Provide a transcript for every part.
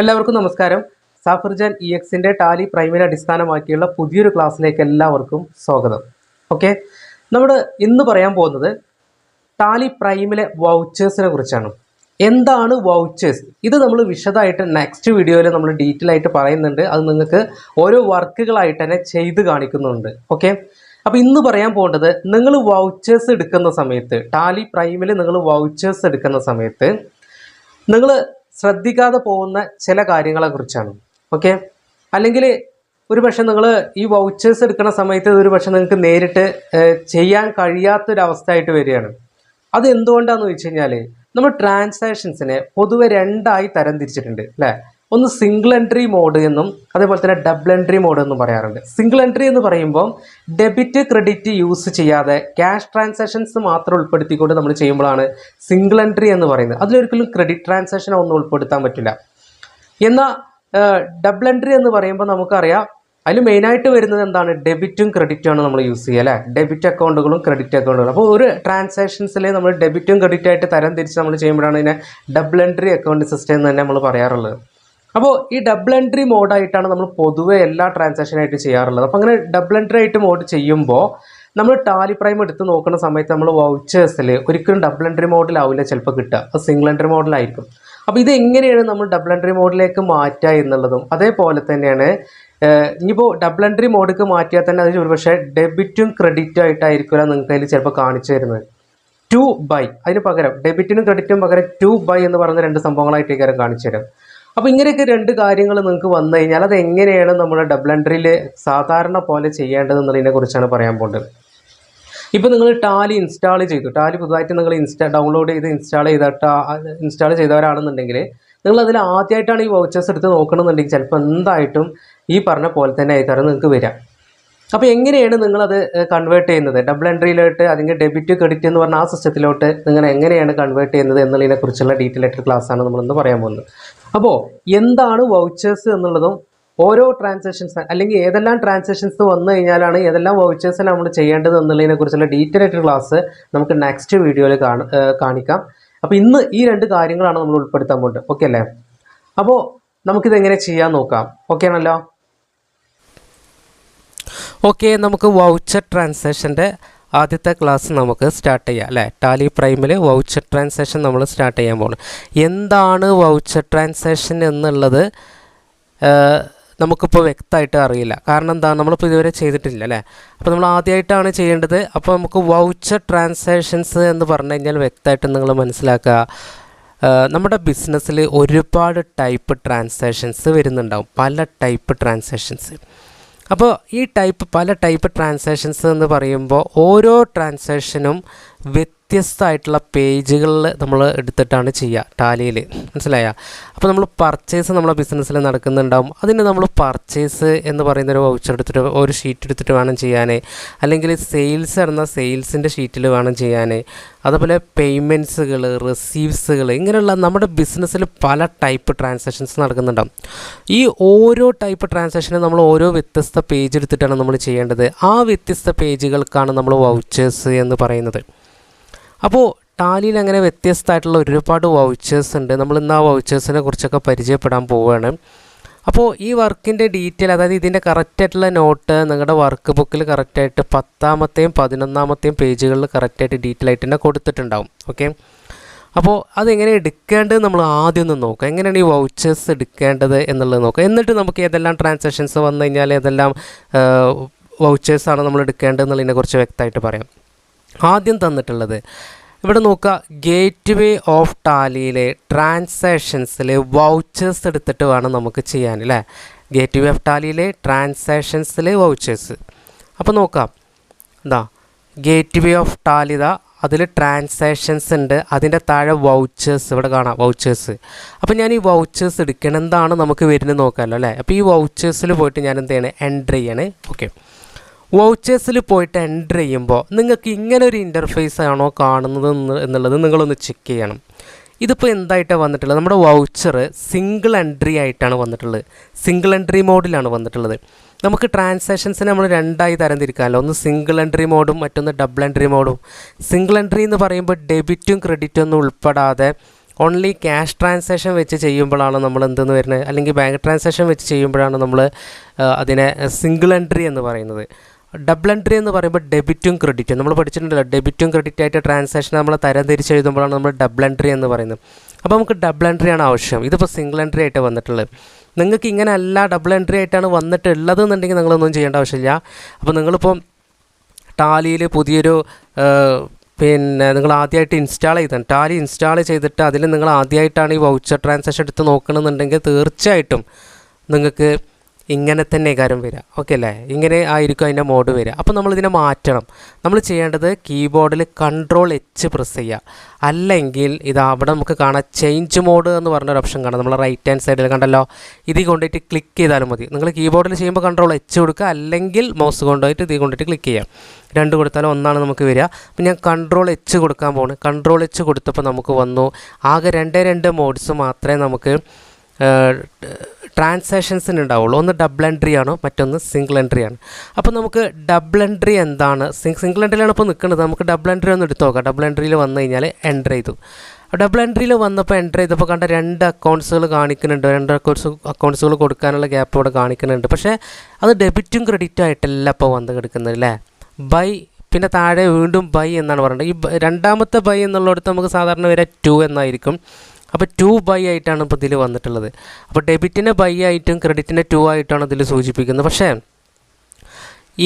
എല്ലാവർക്കും നമസ്കാരം. സാഫർജാൻ ഇ എക്സിന്റെ ടാലി പ്രൈമിനെ അടിസ്ഥാനമാക്കിയുള്ള പുതിയൊരു ക്ലാസ്സിലേക്ക് എല്ലാവർക്കും സ്വാഗതം. ഓക്കെ? നമ്മൾ ഇന്ന് പറയാൻ പോകുന്നത് ടാലി പ്രൈമിലെ വൗച്ചേഴ്സിനെ കുറിച്ചാണ്. എന്താണ് വൗച്ചേഴ്സ്? ഇത് നമ്മൾ വിശദമായിട്ട് നെക്സ്റ്റ് വീഡിയോയിൽ നമ്മൾ ഡീറ്റെയിൽ ആയിട്ട് പറയുന്നുണ്ട്. അത് നിങ്ങൾക്ക് ഓരോ വർക്കുകളായിട്ട് തന്നെ ചെയ്ത് കാണിക്കുന്നുണ്ട്. ഓക്കെ? അപ്പോൾ ഇന്ന് പറയാൻ പോകേണ്ടത് നിങ്ങൾ വൗച്ചേഴ്സ് എടുക്കുന്ന സമയത്ത് ടാലി പ്രൈമിൽ നിങ്ങൾ വൗച്ചേഴ്സ് എടുക്കുന്ന സമയത്ത് നിങ്ങൾ ശ്രദ്ധിക്കാതെ പോകുന്ന ചില കാര്യങ്ങളെ കുറിച്ചാണ്. ഓക്കെ? അല്ലെങ്കിൽ ഒരു പക്ഷെ നിങ്ങൾ ഈ വൗച്ചേഴ്സ് എടുക്കുന്ന സമയത്ത് ഒരു പക്ഷെ നിങ്ങൾക്ക് നേരിട്ട് ചെയ്യാൻ കഴിയാത്തൊരവസ്ഥ ആയിട്ട് വരികയാണ്. അത് എന്തുകൊണ്ടാണെന്ന് വെച്ച് കഴിഞ്ഞാൽ നമ്മൾ ട്രാൻസാക്ഷൻസിനെ പൊതുവെ രണ്ടായി തരം തിരിച്ചിട്ടുണ്ട് അല്ലേ? ഒന്ന് സിംഗിൾ എൻട്രി മോഡ് എന്നും അതേപോലെ തന്നെ ഡബിൾ എൻട്രി മോഡ് എന്നും പറയാറുണ്ട്. സിംഗിൾ എൻട്രി എന്ന് പറയുമ്പോൾ ഡെബിറ്റ് ക്രെഡിറ്റ് യൂസ് ചെയ്യാതെ ക്യാഷ് ട്രാൻസാക്ഷൻസ് മാത്രം ഉൾപ്പെടുത്തിക്കൊണ്ട് നമ്മൾ ചെയ്യുമ്പോഴാണ് സിംഗിൾ എൻട്രി എന്ന് പറയുന്നത്. അതിലൊരിക്കലും ക്രെഡിറ്റ് ട്രാൻസാക്ഷൻ ഒന്നും ഉൾപ്പെടുത്താൻ പറ്റില്ല. എന്നാൽ ഡബിൾ എൻട്രി എന്ന് പറയുമ്പോൾ നമുക്കറിയാം അതിൽ മെയിനായിട്ട് വരുന്നത് എന്താണ്? ഡെബിറ്റും ക്രെഡിറ്റും ആണ് നമ്മൾ യൂസ് ചെയ്യുക അല്ലേ? ഡെബിറ്റ് അക്കൗണ്ടുകളും ക്രെഡിറ്റ് അക്കൗണ്ടുകളും അപ്പോൾ ഒരു ട്രാൻസാക്ഷൻസിൽ നമ്മൾ ഡെബിറ്റും ക്രെഡിറ്റും ആയിട്ട് തരം തിരിച്ച് നമ്മൾ ചെയ്യുമ്പോഴാണ് ഇതിനെ ഡബിൾ എൻട്രി അക്കൗണ്ട് സിസ്റ്റം എന്ന് തന്നെ നമ്മൾ പറയാറുള്ളത്. അപ്പോൾ ഈ ഡബിൾ എൻട്രി മോഡായിട്ടാണ് നമ്മൾ പൊതുവെ എല്ലാ ട്രാൻസാക്ഷനായിട്ട് ചെയ്യാറുള്ളത്. അപ്പോൾ അങ്ങനെ ഡബിൾ എൻട്രി ആയിട്ട് മോഡ് ചെയ്യുമ്പോൾ നമ്മൾ ടാലി പ്രൈം എടുത്ത് നോക്കുന്ന സമയത്ത് നമ്മൾ വൗച്ചേഴ്സിൽ ഒരിക്കലും ഡബിൾ എൻട്രി മോഡിലാവില്ല ചിലപ്പോൾ കിട്ടുക. അത് സിംഗിൾ എൻട്രി മോഡിലായിരിക്കും അപ്പോൾ ഇത് എങ്ങനെയാണ് നമ്മൾ ഡബിൾ എൻട്രി മോഡിലേക്ക് മാറ്റുക എന്നുള്ളതും അതേപോലെ തന്നെയാണ് ഇനിയിപ്പോൾ ഡബിൾ എൻട്രി മോഡിക്ക് മാറ്റിയാൽ തന്നെ അതിൽ ഒരുപക്ഷെ ഡെബിറ്റും ക്രെഡിറ്റും ആയിട്ടായിരിക്കില്ല നിങ്ങൾക്ക് അതിൽ ചിലപ്പോൾ കാണിച്ചു തരുന്നത്. ടു ബൈ അതിന് പകരം ഡെബിറ്റിനും ക്രെഡിറ്റിനും പകരം ടു ബൈ എന്ന് പറയുന്ന രണ്ട് സംഭവങ്ങളായിട്ടേക്കാരം കാണിച്ചു തരാം. അപ്പോൾ ഇങ്ങനെയൊക്കെ രണ്ട് കാര്യങ്ങൾ നിങ്ങൾക്ക് വന്നു കഴിഞ്ഞാൽ അത് എങ്ങനെയാണ് നമ്മുടെ ഡബിൾ എൻട്രിയിൽ സാധാരണ പോലെ ചെയ്യേണ്ടത് എന്നുള്ളതിനെ കുറിച്ചാണ് പറയാൻ പോകുന്നത്. ഇപ്പോൾ നിങ്ങൾ ടാലി ഇൻസ്റ്റാൾ ചെയ്തു. ടാലി പുതുതായിട്ട് നിങ്ങൾ ഇൻസ്റ്റാ ഡൗൺലോഡ് ചെയ്ത് ഇൻസ്റ്റാൾ ചെയ്തിട്ട് ഇൻസ്റ്റാൾ ചെയ്തവരാണെന്നുണ്ടെങ്കിൽ നിങ്ങൾ അതിൽ ആദ്യമായിട്ടാണ് ഈ വൗച്ചേഴ്സ് എടുത്ത് നോക്കണമെന്നുണ്ടെങ്കിൽ ചിലപ്പോൾ എന്തായിട്ടും ഈ പറഞ്ഞ പോലെ തന്നെ ആയിക്കാരം നിങ്ങൾക്ക് വരാം അപ്പോൾ എങ്ങനെയാണ് നിങ്ങളത് കൺവേർട്ട് ചെയ്യുന്നത്? ഡബിൾ എൻട്രിയിലോട്ട് അല്ലെങ്കിൽ ഡെബിറ്റ് ക്രെഡിറ്റ് എന്ന് പറഞ്ഞ ആ സിസ്റ്റത്തിലോട്ട് നിങ്ങൾ എങ്ങനെയാണ് കൺവേർട്ട് ചെയ്യുന്നത് എന്നുള്ളതിനെ കുറിച്ചുള്ള ഡീറ്റെയിൽ ആയിട്ട് ക്ലാസ്സാണ് നമ്മളിന്ന് പറയാൻ പോകുന്നത്. അപ്പോൾ എന്താണ് വൗച്ചേഴ്സ് എന്നുള്ളതും ഓരോ ട്രാൻസാക്ഷൻസ് അല്ലെങ്കിൽ ഏതെല്ലാം ട്രാൻസാക്ഷൻസ് വന്നു കഴിഞ്ഞാലാണ് ഏതെല്ലാം വൗച്ചേഴ്സ് നമ്മൾ ചെയ്യേണ്ടത് എന്നുള്ളതിനെ കുറിച്ചുള്ള ഡീറ്റെയിൽ ആയിട്ട് ക്ലാസ് നമുക്ക് നെക്സ്റ്റ് വീഡിയോയിൽ കാണിക്കാം. അപ്പോൾ ഇന്ന് ഈ രണ്ട് കാര്യങ്ങളാണ് നമ്മൾ ഉൾപ്പെടുത്താൻ പോകുന്നത് ഓക്കെ അല്ലേ? അപ്പോൾ നമുക്കിത് എങ്ങനെ ചെയ്യാൻ നോക്കാം. ഓക്കെ ആണല്ലോ? ഓക്കെ നമുക്ക് വൗച്ചർ ട്രാൻസാക്ഷന്റെ ആദ്യത്തെ ക്ലാസ് നമുക്ക് സ്റ്റാർട്ട് ചെയ്യാം അല്ലേ? ടാലി പ്രൈമിൽ വൗച്ചർ ട്രാൻസാക്ഷൻ നമ്മൾ സ്റ്റാർട്ട് ചെയ്യാൻ പോകണം എന്താണ് വൗച്ചർ ട്രാൻസാക്ഷൻ എന്നുള്ളത് നമുക്കിപ്പോൾ വ്യക്തമായിട്ട് അറിയില്ല. കാരണം എന്താ നമ്മളിപ്പോൾ ഇതുവരെ ചെയ്തിട്ടില്ല അല്ലേ? അപ്പോൾ നമ്മൾ ആദ്യമായിട്ടാണ് ചെയ്യേണ്ടത്. അപ്പോൾ നമുക്ക് വൗച്ചർ ട്രാൻസാക്ഷൻസ് എന്ന് പറഞ്ഞു കഴിഞ്ഞാൽ വ്യക്തമായിട്ട് നിങ്ങൾ മനസ്സിലാക്കുക. നമ്മുടെ ബിസിനസ്സിൽ ഒരുപാട് ടൈപ്പ് ട്രാൻസാക്ഷൻസ് വരുന്നുണ്ടാവും. പല ടൈപ്പ് ട്രാൻസാക്ഷൻസ് അപ്പോൾ ഈ ടൈപ്പ് പല ടൈപ്പ് ട്രാൻസാക്ഷൻസ് എന്ന് പറയുമ്പോൾ ഓരോ ട്രാൻസാക്ഷനും വ്യത്യസ്തമായിട്ടുള്ള പേജുകളിൽ നമ്മൾ എടുത്തിട്ടാണ് ചെയ്യുക ടാലിയിൽ. മനസ്സിലായ? അപ്പോൾ നമ്മൾ പർച്ചേസ് നമ്മളെ ബിസിനസ്സിൽ നടക്കുന്നുണ്ടാവും. അതിന് നമ്മൾ പർച്ചേസ് എന്ന് പറയുന്ന ഒരു വൗച്ചർ എടുത്തിട്ട് ഒരു ഷീറ്റ് എടുത്തിട്ട് വേണം ചെയ്യാൻ അല്ലെങ്കിൽ സെയിൽസ് എന്ന സെയിൽസിന്റെ ഷീറ്റിൽ വേണം ചെയ്യാൻ അതുപോലെ പേയ്മെന്റ്സുകൾ റിസീവ്സുകൾ ഇങ്ങനെയുള്ള നമ്മുടെ ബിസിനസ്സിൽ പല ടൈപ്പ് ട്രാൻസാക്ഷൻസ് നടക്കുന്നുണ്ടാവും. ഈ ഓരോ ടൈപ്പ് ട്രാൻസാക്ഷനും നമ്മൾ ഓരോ വ്യത്യസ്ത പേജ് എടുത്തിട്ടാണ് നമ്മൾ ചെയ്യേണ്ടത്. ആ വ്യത്യസ്ത പേജുകൾക്കാണ് നമ്മൾ വൗച്ചേഴ്സ് എന്ന് പറയുന്നത്. അപ്പോൾ ടാലിയിൽ അങ്ങനെ വ്യത്യസ്തമായിട്ടുള്ള ഒരുപാട് വൗച്ചേഴ്സ് ഉണ്ട്. നമ്മൾ ഇന്ന് ആ വൗച്ചേഴ്സിനെ കുറിച്ചൊക്കെ പരിചയപ്പെടാൻ പോവുകയാണ് അപ്പോൾ ഈ വർക്കിന്റെ ഡീറ്റെയിൽ അതായത് ഇതിന്റെ കറക്റ്റായിട്ടുള്ള നോട്ട് നിങ്ങളുടെ വർക്ക് ബുക്കിൽ കറക്റ്റായിട്ട് പത്താമത്തെയും പതിനൊന്നാമത്തെയും പേജുകളിൽ കറക്റ്റായിട്ട് ഡീറ്റെയിൽ ആയിട്ട് തന്നെ കൊടുത്തിട്ടുണ്ടാവും. ഓക്കെ അപ്പോൾ അതെങ്ങനെ എടുക്കേണ്ടത് നമ്മൾ ആദ്യം ഒന്ന് നോക്കാം. എങ്ങനെയാണ് ഈ വൗച്ചേഴ്സ് എടുക്കേണ്ടത് എന്നുള്ളത് നോക്കാം. എന്നിട്ട് നമുക്ക് ഏതെല്ലാം ട്രാൻസാക്ഷൻസ് വന്നു കഴിഞ്ഞാൽ ഏതെല്ലാം വൗച്ചേഴ്സാണ് നമ്മൾ എടുക്കേണ്ടത് എന്നുള്ളതിനെ കുറിച്ച് വ്യക്തമായിട്ട് പറയാം. ആദ്യം തന്നിട്ടുള്ളത്. ഇവിടെ നോക്കുക ഗേറ്റ് വേ ഓഫ് ടാലിയിലെ ട്രാൻസാക്ഷൻസിൽ വൗച്ചേഴ്സ് എടുത്തിട്ട് വേണം നമുക്ക് ചെയ്യാൻ അല്ലേ? ഗേറ്റ് വേ ഓഫ് ടാലിയിലെ ട്രാൻസാക്ഷൻസിൽ വൗച്ചേഴ്സ്. അപ്പോൾ നോക്കാം എന്താ? ഗേറ്റ് വേ ഓഫ് ടാലി ഇതാ അതിൽ ട്രാൻസാക്ഷൻസ് ഉണ്ട് അതിന്റെ താഴെ വൗച്ചേഴ്സ് ഇവിടെ കാണാം വൗച്ചേഴ്സ്. അപ്പോൾ ഞാൻ ഈ വൗച്ചേഴ്സ് എടുക്കണം എന്താണ് നമുക്ക് വരുന്നത് നോക്കാമല്ലോ അല്ലേ? അപ്പോൾ ഈ വൗച്ചേഴ്സിൽ പോയിട്ട് ഞാൻ എന്ത് ചെയ്യണേ? എന്റർ ചെയ്യണേ. ഓക്കെ വൗച്ചേഴ്സിൽ പോയിട്ട് എന്റർ ചെയ്യുമ്പോൾ നിങ്ങൾക്ക് ഇങ്ങനെ ഒരു ഇന്റർഫേസ് ആണോ കാണുന്നത് എന്ന് എന്നുള്ളത് നിങ്ങളൊന്ന് ചെക്ക് ചെയ്യണം. ഇതിപ്പോൾ എന്തായിട്ടാണ് വന്നിട്ടുള്ളത്? നമ്മുടെ വൗച്ചർ സിംഗിൾ എൻട്രി ആയിട്ടാണ് വന്നിട്ടുള്ളത്. സിംഗിൾ എൻട്രി മോഡിലാണ് വന്നിട്ടുള്ളത്. നമുക്ക് ട്രാൻസാക്ഷൻസിനെ നമ്മൾ രണ്ടായി തരംതിരിക്കാമല്ലോ. ഒന്ന് സിംഗിൾ എൻട്രി മോഡും മറ്റൊന്ന് ഡബിൾ എൻട്രി മോഡും സിംഗിൾ എൻട്രി എന്ന് പറയുമ്പോൾ ഡെബിറ്റും ക്രെഡിറ്റും ഒന്നും ഉൾപ്പെടാതെ ഓൺലി ക്യാഷ് ട്രാൻസാക്ഷൻ വെച്ച് ചെയ്യുമ്പോഴാണ് നമ്മൾ എന്തെന്ന് വരുന്നത്? അല്ലെങ്കിൽ ബാങ്ക് ട്രാൻസാക്ഷൻ വെച്ച് ചെയ്യുമ്പോഴാണ് നമ്മൾ അതിനെ സിംഗിൾ എൻട്രി എന്ന് പറയുന്നത്. ഡബിൾ എൻട്രി എന്ന് പറയുമ്പോൾ ഡെബിറ്റും ക്രെഡിറ്റും നമ്മൾ പഠിച്ചിട്ടുണ്ടല്ലോ ഡെബിറ്റും ക്രെഡിറ്റ് ആയിട്ട് ട്രാൻസാക്ഷൻ നമ്മൾ തരം തിരിച്ച് എഴുതുമ്പോഴാണ് നമ്മൾ ഡബിൾ എൻട്രി എന്ന് പറയുന്നത്. അപ്പോൾ നമുക്ക് ഡബിൾ എൻട്രി ആണ് ആവശ്യം. ഇതിപ്പോൾ സിംഗിൾ എൻട്രി ആയിട്ട് വന്നിട്ടുള്ളത്. നിങ്ങൾക്ക് ഇങ്ങനെ അല്ല ഡബിൾ എൻട്രി ആയിട്ടാണ് വന്നിട്ടുള്ളത് എന്നുണ്ടെങ്കിൽ നിങ്ങളൊന്നും ചെയ്യേണ്ട ആവശ്യമില്ല. അപ്പോൾ നിങ്ങളിപ്പം ടാലിയിൽ പുതിയൊരു പിന്നെ നിങ്ങൾ ആദ്യമായിട്ട് ഇൻസ്റ്റാൾ ചെയ്താണ് ടാലി ഇൻസ്റ്റാൾ ചെയ്തിട്ട് അതിൽ നിങ്ങൾ ആദ്യമായിട്ടാണ് ഈ വൗച്ചർ ട്രാൻസാക്ഷൻ എടുത്ത് നോക്കണമെന്നുണ്ടെങ്കിൽ തീർച്ചയായിട്ടും നിങ്ങൾക്ക് ഇങ്ങനെ തന്നെ കാര്യം വരിക. ഓക്കെ അല്ലേ? ഇങ്ങനെ ആയിരിക്കും അതിന്റെ മോഡ് വരിക. അപ്പോൾ നമ്മളിതിനെ മാറ്റണം. നമ്മൾ ചെയ്യേണ്ടത് കീബോർഡിൽ കൺട്രോൾ എച്ച് പ്രസ് ചെയ്യുക. അല്ലെങ്കിൽ ഇത് അവിടെ നമുക്ക് കാണാം ചേഞ്ച് മോഡ് എന്ന് പറഞ്ഞൊരു ഓപ്ഷൻ കാണാം. നമ്മൾ റൈറ്റ് ഹാൻഡ് സൈഡിൽ കണ്ടല്ലോ? ഇതിൽ കൊണ്ടുപോയിട്ട് ക്ലിക്ക് ചെയ്താലും മതി. നിങ്ങൾ കീബോർഡിൽ ചെയ്യുമ്പോൾ കൺട്രോൾ എച്ച് കൊടുക്കുക. അല്ലെങ്കിൽ മൗസ് കൊണ്ടുപോയിട്ട് ഇതിൽ കൊണ്ടുപോയിട്ട് ക്ലിക്ക് ചെയ്യാം. രണ്ട് കൊടുത്താലും ഒന്നാണ് നമുക്ക് വരിക. അപ്പം ഞാൻ കൺട്രോൾ എച്ച് കൊടുക്കാൻ പോകുന്നു കൺട്രോൾ എച്ച് കൊടുത്തപ്പോൾ നമുക്ക് വന്നു. ആകെ രണ്ടേ രണ്ട് മോഡ്സ് മാത്രമേ നമുക്ക് ട്രാൻസാക്ഷൻസിന് ഉണ്ടാവുള്ളൂ. ഒന്ന് ഡബിൾ എൻട്രി ആണോ മറ്റൊന്ന് സിംഗിൾ എൻട്രി ആണ്. അപ്പോൾ നമുക്ക് ഡബിൾ എൻട്രി എന്താണ്? സിംഗിൾ എൻട്രിയിലാണ് ഇപ്പോൾ നിൽക്കുന്നത് നമുക്ക് ഡബിൾ എൻട്രി ഒന്ന് എടുത്ത് നോക്കാം. ഡബിൾ എൻട്രിയിൽ വന്നു കഴിഞ്ഞാൽ എന്റർ ചെയ്തു. ഡബിൾ എൻട്രിയിൽ വന്നപ്പോൾ എന്റർ ചെയ്തപ്പോൾ കണ്ട രണ്ട് അക്കൗണ്ട്സുകൾ കാണിക്കുന്നുണ്ട്. രണ്ട് അക്കൗണ്ട്സ് അക്കൗണ്ട്സുകൾ കൊടുക്കാനുള്ള ഗ്യാപ്പ് അവിടെ കാണിക്കുന്നുണ്ട്. പക്ഷേ അത് ഡെബിറ്റും ക്രെഡിറ്റും ആയിട്ടല്ല ഇപ്പോൾ വന്ന് കിടക്കുന്നത് അല്ലേ? ബൈ പിന്നെ താഴെ വീണ്ടും ബൈ എന്നാണ് പറയുന്നത് ഈ രണ്ടാമത്തെ ബൈ എന്നുള്ളിടത്ത് നമുക്ക് സാധാരണ വരെ ടു എന്നായിരിക്കും. അപ്പോൾ ടു ബൈ ആയിട്ടാണ് ഇപ്പോൾ ഇതിൽ വന്നിട്ടുള്ളത്. അപ്പോൾ ഡെബിറ്റിനെ ബൈ ആയിട്ടും ക്രെഡിറ്റിനെ ടു ആയിട്ടാണ് ഇതിൽ സൂചിപ്പിക്കുന്നത്. പക്ഷേ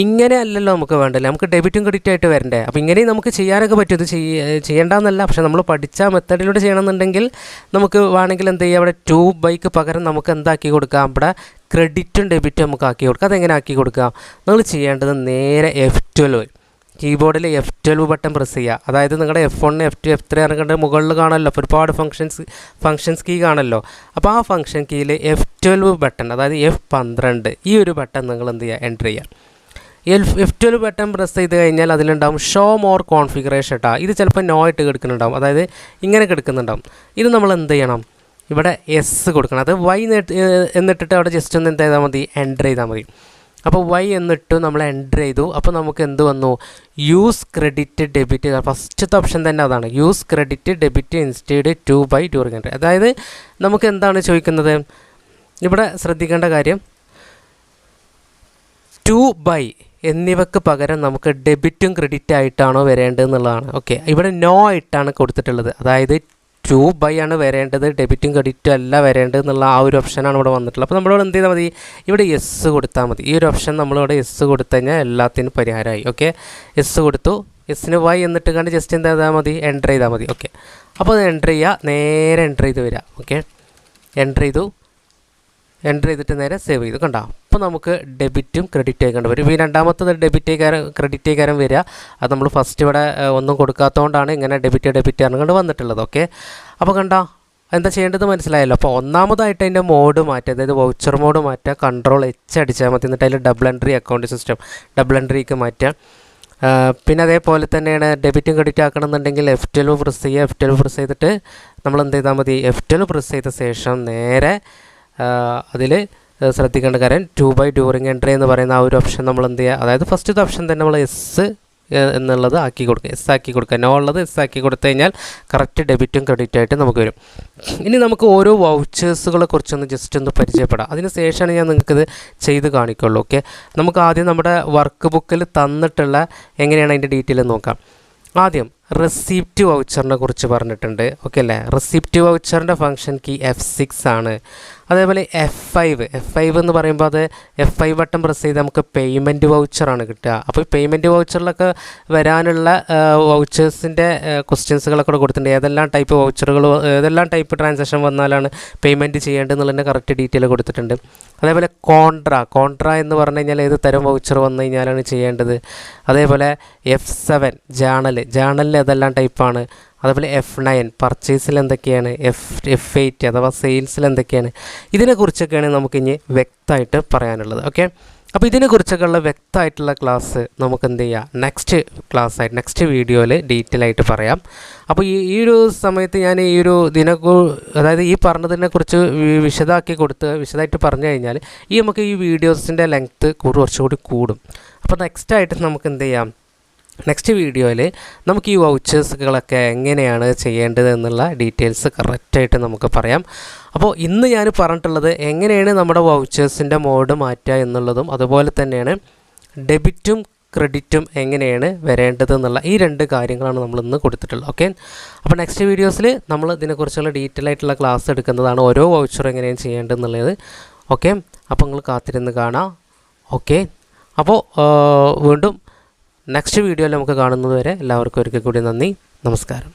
ഇങ്ങനെ അല്ലല്ലോ നമുക്ക് വേണ്ടല്ലേ നമുക്ക് ഡെബിറ്റും ക്രെഡിറ്റും ആയിട്ട് വരണ്ടേ? അപ്പോൾ ഇങ്ങനെയും നമുക്ക് ചെയ്യാനൊക്കെ പറ്റും. ഇത് ചെയ്യ ചെയ്യേണ്ടെന്നല്ല പക്ഷേ നമ്മൾ പഠിച്ച മെത്തഡിലൂടെ ചെയ്യണമെന്നുണ്ടെങ്കിൽ നമുക്ക് വേണമെങ്കിൽ എന്ത് ചെയ്യാം? അവിടെ ടു ബൈക്ക് പകരം നമുക്ക് എന്താക്കി കൊടുക്കാം? ഇവിടെ ക്രെഡിറ്റും ഡെബിറ്റും നമുക്ക് ആക്കി കൊടുക്കാം. അതെങ്ങനെ ആക്കി കൊടുക്കാം? നിങ്ങൾ ചെയ്യേണ്ടത് നേരെ എഫ് ട്വൽവ് കീബോർഡിൽ എഫ് ട്വൽവ് ബട്ടൺ പ്രസ് ചെയ്യുക. അതായത് നിങ്ങളുടെ F one F two F three ഇറങ്ങേണ്ട മുകളിൽ കാണല്ലോ ഒരുപാട് ഫങ്ഷൻസ് ഫങ്ഷൻസ് കീ കാണല്ലോ അപ്പോൾ ആ ഫങ്ഷൻ കീയിൽ എഫ് ട്വൽവ് ബട്ടൺ അതായത് എഫ് പന്ത്രണ്ട് ഈ ഒരു ബട്ടൺ നിങ്ങൾ എന്ത് ചെയ്യുക? എന്റർ ചെയ്യുക. F F twelve button press ചെയ്ത് കഴിഞ്ഞാൽ അതിലുണ്ടാവും ഷോ മോർ കോൺഫിഗറേഷൻ കേട്ടോ ഇത് ചിലപ്പോൾ നോ ആയിട്ട് കിടക്കുന്നുണ്ടാവും. അതായത് ഇങ്ങനെ കിടക്കുന്നുണ്ടാവും. ഇത് നമ്മൾ എന്ത് ചെയ്യണം? ഇവിടെ എസ് കൊടുക്കണം. അത് വൈ എന്നിട്ടിട്ട് അവിടെ ജസ്റ്റ് ഒന്ന് എന്ത് ചെയ്താൽ മതി? എന്റർ ചെയ്താൽ മതി. അപ്പോൾ വൈ എന്നിട്ട് നമ്മൾ എന്റർ ചെയ്തു. അപ്പോൾ നമുക്ക് എന്ത് വന്നു? യൂസ് ക്രെഡിറ്റ് ഡെബിറ്റ് ഫസ്റ്റത്തെ ഓപ്ഷൻ തന്നെ അതാണ്. Use credit debit instead to by during entry അതായത് നമുക്ക് എന്താണ് ചോദിക്കുന്നത്? ഇവിടെ ശ്രദ്ധിക്കേണ്ട കാര്യം. ടു ബൈ എന്നിവക്ക് പകരം നമുക്ക് ഡെബിറ്റും ക്രെഡിറ്റ് ആയിട്ടാണോ വരേണ്ടതെന്നുള്ളതാണ് ഓക്കെ ഇവിടെ നോ ആയിട്ടാണ് കൊടുത്തിട്ടുള്ളത്. അതായത് ടു ബൈ ആണ് വരേണ്ടത് ഡെബിറ്റും ക്രെഡിറ്റും അല്ല വരേണ്ടത് എന്നുള്ള ആ ഒരു ഓപ്ഷനാണ് ഇവിടെ വന്നിട്ടുള്ളത്. അപ്പോൾ നമ്മളിവിടെ എന്ത് ചെയ്താൽ മതി? ഇവിടെ എസ് കൊടുത്താൽ മതി. ഈ ഒരു ഓപ്ഷൻ നമ്മളിവിടെ എസ് കൊടുത്തു കഴിഞ്ഞാൽ എല്ലാത്തിനും പരിഹാരമായി. ഓക്കെ എസ് കൊടുത്തു. എസ്സിന് വൈ എന്നിട്ട് കണ്ട് ജസ്റ്റ് എന്ത് ചെയ്താൽ മതി? എന്റർ ചെയ്താൽ മതി. ഓക്കെ അപ്പോൾ അത് എന്റർ ചെയ്യുക. നേരെ എന്റർ ചെയ്ത് വരിക. ഓക്കെ എന്റർ ചെയ്തു. എന്റർ ചെയ്തിട്ട് നേരെ സേവ് ചെയ്ത്. കണ്ടോ? അപ്പോൾ നമുക്ക് ഡെബിറ്റും ക്രെഡിറ്റ് ആയിക്കൊണ്ട് വരും. ഈ രണ്ടാമത്തത് ഡെബിറ്റ് കാരം ക്രെഡിറ്റ് കാരം വരിക അത് നമ്മൾ ഫസ്റ്റ് ഇവിടെ ഒന്നും കൊടുക്കാത്തതുകൊണ്ടാണ് ഇങ്ങനെ ഡെബിറ്റ് ഡെബിറ്റ് അറിഞ്ഞുകൊണ്ട് വന്നിട്ടുള്ളത്. ഓക്കെ അപ്പോൾ കണ്ടോ? എന്താ ചെയ്യേണ്ടത് മനസ്സിലായല്ലോ? അപ്പോൾ ഒന്നാമതായിട്ട് അതിന്റെ മോഡ് മാറ്റുക അതായത് വൗച്ചർ മോഡ് മാറ്റുക കൺട്രോൾ എച്ച് അടിച്ചാൽ മതി. എന്നിട്ട് അതിൽ double entry account system double എൻട്രിക്ക് മാറ്റുക പിന്നെ അതേപോലെ തന്നെയാണ് ഡെബിറ്റും ക്രെഡിറ്റ് ആക്കണമെന്നുണ്ടെങ്കിൽ എഫ് ട്വൽവ് പ്രസ് ചെയ്യുക. എഫ് ട്വൽവ് പ്രസ് ചെയ്തിട്ട് നമ്മൾ എന്ത് ചെയ്താൽ മതി? എഫ് ട്വൽവ് പ്രസ് ചെയ്ത ശേഷം നേരെ അതിൽ ശ്രദ്ധിക്കേണ്ട കാര്യം ടു ബൈ ഡ്യൂറിങ് എൻട്രി എന്ന് പറയുന്ന ആ ഒരു ഓപ്ഷൻ നമ്മൾ എന്ത് ചെയ്യുക അതായത് ഫസ്റ്റത്തെ ഓപ്ഷൻ തന്നെ നമ്മൾ എസ് എന്നുള്ളത് ആക്കി കൊടുക്കുക. എസ് ആക്കി കൊടുക്കുക. നോ ഉള്ളത് എസ് ആക്കി കൊടുത്തു കഴിഞ്ഞാൽ കറക്റ്റ് ഡെബിറ്റും ക്രെഡിറ്റും ആയിട്ട് നമുക്ക് വരും. ഇനി നമുക്ക് ഓരോ വൗച്ചേഴ്സുകളെ കുറിച്ചൊന്ന് ജസ്റ്റ് ഒന്ന് പരിചയപ്പെടാം. അതിന് ശേഷമാണ് ഞാൻ നിങ്ങൾക്കിത് ചെയ്ത് കാണിക്കുള്ളൂ ഓക്കെ നമുക്ക് ആദ്യം നമ്മുടെ വർക്ക് ബുക്കിൽ തന്നിട്ടുള്ള എങ്ങനെയാണ് അതിന്റെ ഡീറ്റെയിൽ നോക്കാം. ആദ്യം റെസിപ്റ്റ് വൗച്ചറിനെ കുറിച്ച് പറഞ്ഞിട്ടുണ്ട് ഓക്കെ അല്ലേ? റെസിപ്റ്റ് വൗച്ചറിന്റെ ഫംഗ്ഷൻ കീ എഫ് സിക്സ് ആണ്. അതേപോലെ എഫ് ഫൈവ് എഫ് ഫൈവ് എന്ന് പറയുമ്പോൾ അത് എഫ് ഫൈവ് ബട്ടൺ പ്രസ് ചെയ്ത് നമുക്ക് പേയ്മെന്റ് വൗച്ചറാണ് കിട്ടുക. അപ്പോൾ ഈ പേയ്മെന്റ് വൗച്ചറിലൊക്കെ വരാനുള്ള വൗച്ചേഴ്സിന്റെ ക്വസ്റ്റ്യൻസുകളൊക്കെ കൂടെ കൊടുത്തിട്ടുണ്ട്. ഏതെല്ലാം ടൈപ്പ് വൗച്ചറുകൾ ഏതെല്ലാം ടൈപ്പ് ട്രാൻസാക്ഷൻ വന്നാലാണ് പേയ്മെന്റ് ചെയ്യേണ്ടതെന്നുള്ളതിന്റെ കറക്റ്റ് ഡീറ്റെയിൽ കൊടുത്തിട്ടുണ്ട്. അതേപോലെ കോൺട്ര കോൺട്ര എന്ന് പറഞ്ഞു കഴിഞ്ഞാൽ ഏത് തരം വൗച്ചർ വന്നു കഴിഞ്ഞാലാണ് ചെയ്യേണ്ടത്? അതേപോലെ എഫ് സെവൻ ജേണൽ ജേണലിൽ ഏതെല്ലാം ടൈപ്പാണ് അതേപോലെ എഫ് നയൻ പർച്ചേസിൽ എന്തൊക്കെയാണ്? എഫ് എഫ് എയ്റ്റ് അഥവാ സെയിൽസിൽ എന്തൊക്കെയാണ്? ഇതിനെക്കുറിച്ചൊക്കെയാണ് നമുക്കിനി വ്യക്തമായിട്ട് പറയാനുള്ളത് ഓക്കെ അപ്പോൾ ഇതിനെക്കുറിച്ചൊക്കെ ഉള്ള വ്യക്തമായിട്ടുള്ള ക്ലാസ് നമുക്ക് എന്ത് ചെയ്യാം? നെക്സ്റ്റ് ക്ലാസ് ആയിട്ട് നെക്സ്റ്റ് വീഡിയോയിൽ ഡീറ്റെയിൽ ആയിട്ട് പറയാം. അപ്പോൾ ഈ ഈ ഒരു സമയത്ത് ഞാൻ ഈ ഒരു ഇതിനെ അതായത് ഈ പറഞ്ഞതിനെക്കുറിച്ച് വിശദമാക്കി കൊടുത്ത് വിശദമായിട്ട് പറഞ്ഞു കഴിഞ്ഞാൽ ഈ നമുക്ക് ഈ വീഡിയോസിന്റെ ലെങ്ത്ത് കുറച്ചുകൂടി കൂടും. അപ്പോൾ നെക്സ്റ്റ് ആയിട്ട് നമുക്ക് എന്ത് ചെയ്യാം? നെക്സ്റ്റ് വീഡിയോയിൽ നമുക്ക് ഈ വൗച്ചേഴ്സുകളൊക്കെ എങ്ങനെയാണ് ചെയ്യേണ്ടത് എന്നുള്ള ഡീറ്റെയിൽസ് കറക്റ്റായിട്ട് നമുക്ക് പറയാം. അപ്പോൾ ഇന്ന് ഞാൻ പറഞ്ഞിട്ടുള്ളത് എങ്ങനെയാണ് നമ്മുടെ വൗച്ചേഴ്സിന്റെ മോഡ് മാറ്റുക എന്നുള്ളതും അതുപോലെ തന്നെയാണ് ഡെബിറ്റും ക്രെഡിറ്റും എങ്ങനെയാണ് വരേണ്ടത് എന്നുള്ള ഈ രണ്ട് കാര്യങ്ങളാണ് നമ്മൾ ഇന്ന് കൊടുത്തിട്ടുള്ളത്. ഓക്കെ അപ്പോൾ നെക്സ്റ്റ് വീഡിയോസിൽ നമ്മൾ ഇതിനെക്കുറിച്ചുള്ള ഡീറ്റെയിൽ ആയിട്ടുള്ള ക്ലാസ് എടുക്കുന്നതാണ് ഓരോ വൗച്ചർ എങ്ങനെയാണ് ചെയ്യേണ്ടതെന്നുള്ളത്. ഓക്കെ അപ്പോൾ നിങ്ങൾ കാത്തിരുന്ന് കാണാം. ഓക്കെ അപ്പോൾ വീണ്ടും നെക്സ്റ്റ് വീഡിയോയിൽ നമുക്ക് കാണുന്നതുവരെ എല്ലാവർക്കും ഒരിക്കൽ കൂടി നന്ദി. നമസ്കാരം.